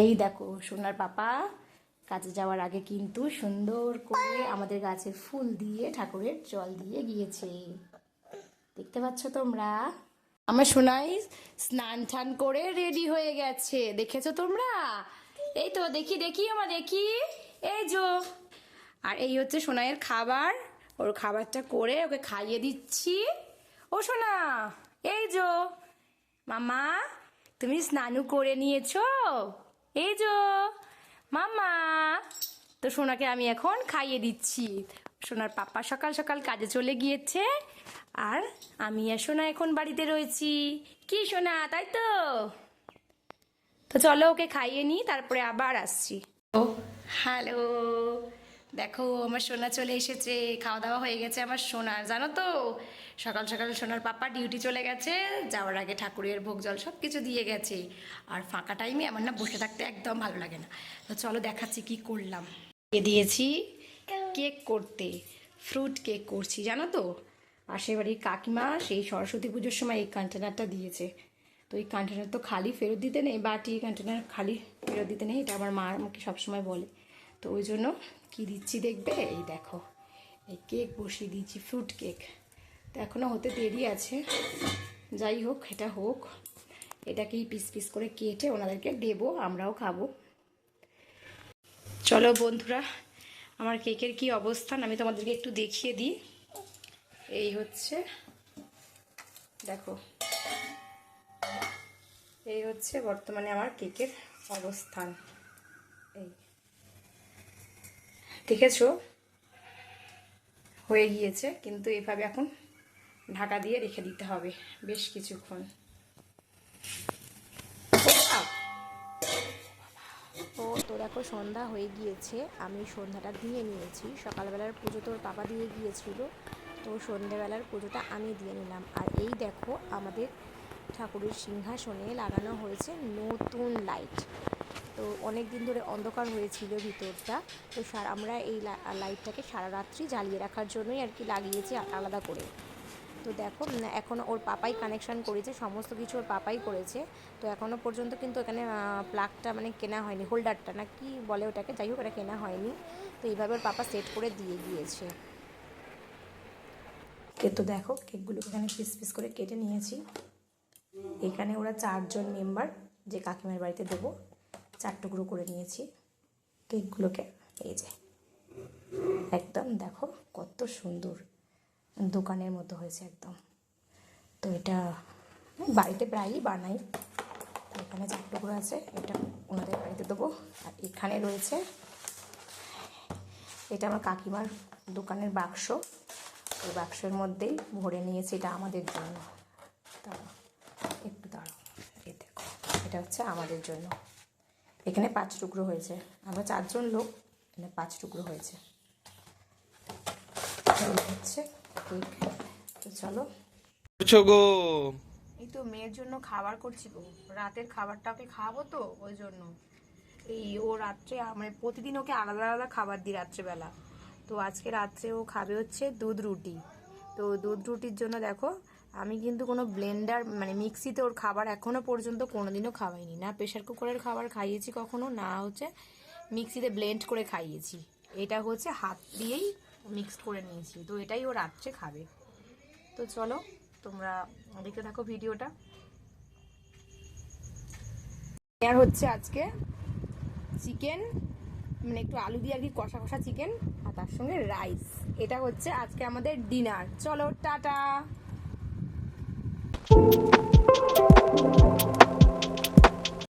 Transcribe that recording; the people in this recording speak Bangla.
এই দেখো, সোনার পাপা কাজে যাওয়ার আগে কিন্তু সুন্দর করে আমাদের গাছে ফুল দিয়ে, ঠাকুরের জল দিয়ে গিয়েছে। দেখতে পাচ্ছ তোমরা? আমার সোনাই স্নান টান করে রেডি হয়ে গেছে। দেখেছ তোমরা? এই তো, দেখি দেখি আমার দেখি। এই যো আর এই হচ্ছে সোনাইয়ের খাবার। ওর খাবারটা করে ওকে খাইয়ে দিচ্ছি। ও সোনা, এই যো মামা, তুমি স্নানু করে নিয়েছো? এই যো মাম্মা তো সোনাকে আমি এখন খাইয়ে দিচ্ছি। সোনার পাপা সকাল সকাল কাজে চলে গিয়েছে আর আমি আর সোনা এখন বাড়িতে রয়েছি। কি সোনা তাই তো? তো চলো ওকে খাইয়ে নিই তারপরে আবার আসছি। ও হ্যালো। দেখো, আমার সোনা চলে এসেছে খাওয়া দাওয়া হয়ে গেছে আমার সোনার জানো তো, সকাল সকাল সোনার পাপা ডিউটি চলে গেছে, যাওয়ার আগে ঠাকুরের ভোগ জল সব কিছু দিয়ে গেছে। আর ফাঁকা টাইমে আমার না বসে থাকতে একদম ভালো লাগে না। তো চলো দেখাচ্ছি কি করলাম। দিয়েছি? কেক করতে। ফ্রুট কেক করছি, জানো তো? পাশের বাড়ির কাকিমা সেই সরস্বতী পুজোর সময় এই কন্টেনারটা দিয়েছে। তো এই কন্টেনার তো খালি ফেরত দিতে নেই বাটি কন্টেনার খালি ফেরত দিতে নেই, এটা আমার মা আমাকে সবসময় বলে। তো ওই জন্য কী দিচ্ছি দেখবে? এই দেখো, এই কেক বসিয়ে দিচ্ছি ফ্রুট কেক তো এখনও হতে দেরি আছে। যাই হোক, এটা হোক। এটাকেই পিস পিস করে কেটে ওনাদেরকে দেবো, আমরাও খাব। চলো বন্ধুরা, আমার কেকের কি অবস্থান আমি তোমাদেরকে একটু দেখিয়ে দিই। এই হচ্ছে, দেখো। এই হচ্ছে বর্তমানে আমার কেকের অবস্থান। এই। দেখেছ? হয়ে গিয়েছে, কিন্তু এভাবে এখন ঢাকা দিয়ে রেখে দিতে হবে বেশ কিছুক্ষণ। ও, তো দেখো সন্ধ্যা হয়ে গিয়েছে, আমি সন্ধ্যাটা দিয়ে নিয়েছি। সকালবেলার পুজো তোর পাপা দিয়ে গিয়েছিল, তো সন্ধ্যেবেলার পুজোটা আমি দিয়ে নিলাম। আর এই দেখো আমাদের ঠাকুরের সিংহাসনে লাগানো হয়েছে নতুন লাইট তো অনেক দিন ধরে অন্ধকার হয়েছিল ভিতরটা। তো সার, আমরা এই লাইটটাকে সারা রাত্রি জ্বালিয়ে রাখার জন্যই আর কি লাগিয়েছি আলাদা করে। তো দেখো এখনও ওর পাপাই কানেকশান করেছে, সমস্ত কিছু ওর পাপাই করেছে। তো এখনও পর্যন্ত কিন্তু এখানে প্লাগটা মানে কেনা হয়নি হোল্ডারটা না কি বলে ওটাকে, যাই হোক ওটা কেনা হয়নি। তো এইভাবে ওর পাপা সেট করে দিয়ে গিয়েছে। তো দেখো কেকগুলোকে এখানে পিস পিস করে কেটে নিয়েছি। এখানে ওরা চারজন মেম্বার যে কাকিমার বাড়িতে দেবো। চার টুকরো করে নিয়েছি। কেকগুলোকে এই যে। একদম দেখো কত সুন্দর দোকানের মতো হয়েছে একদম। তো এটা বাড়িতে প্রায়ই বানাই। তো এখানে চার টুকরো আছে, এটা ওনাদের বাড়িতে দেবো। আর এখানে রয়েছে, এটা আমার কাকিমার দোকানের বাক্স। ওই বাক্সের মধ্যেই ভরে নিয়েছি এটা আমাদের জন্য। দাঁড়াও, একটু দাঁড়াও। এই দেখো, এটা হচ্ছে আমাদের জন্য। এখানে পাঁচ টুকরো হয়েছে। আমরা চারজন লোক এখানে পাঁচ টুকরো হয়েছে। হচ্ছে ঠিক তো চলো। গো। এই তো মেয়ের জন্য খাবার করছি গো। রাতের খাবারটা ওকে খাওয়াবো তো ওই জন্য। এই ও রাত্রে মানে প্রতিদিন ওকে আলাদা আলাদা খাবার দিই রাত্রেবেলা। তো আজকে রাত্রে ও খাবে হচ্ছে দুধ রুটি। তো দুধ রুটির জন্য দেখো আমি কিন্তু কোনো ব্লেন্ডার মানে মিক্সিতে ওর খাবার এখনও পর্যন্ত কোনোদিনও খাওয়াইনি। না প্রেশার কুকারের খাবার খাইয়েছি কখনো, না হচ্ছে মিক্সিতে ব্লেন্ড করে খাইয়েছি। এটা হচ্ছে হাত দিয়েই মিক্স করে নিয়েছি। তো এটাই ও রাত্রে খাবে। তো চলো, তোমরা দেখতে থাকো ভিডিওটা। আর হচ্ছে আজকে চিকেন মানে একটু আলু দিয়ে আর কি কষা কষা চিকেন আর তার সঙ্গে রাইস এটা হচ্ছে আজকে আমাদের ডিনার চলো, টাটা! production.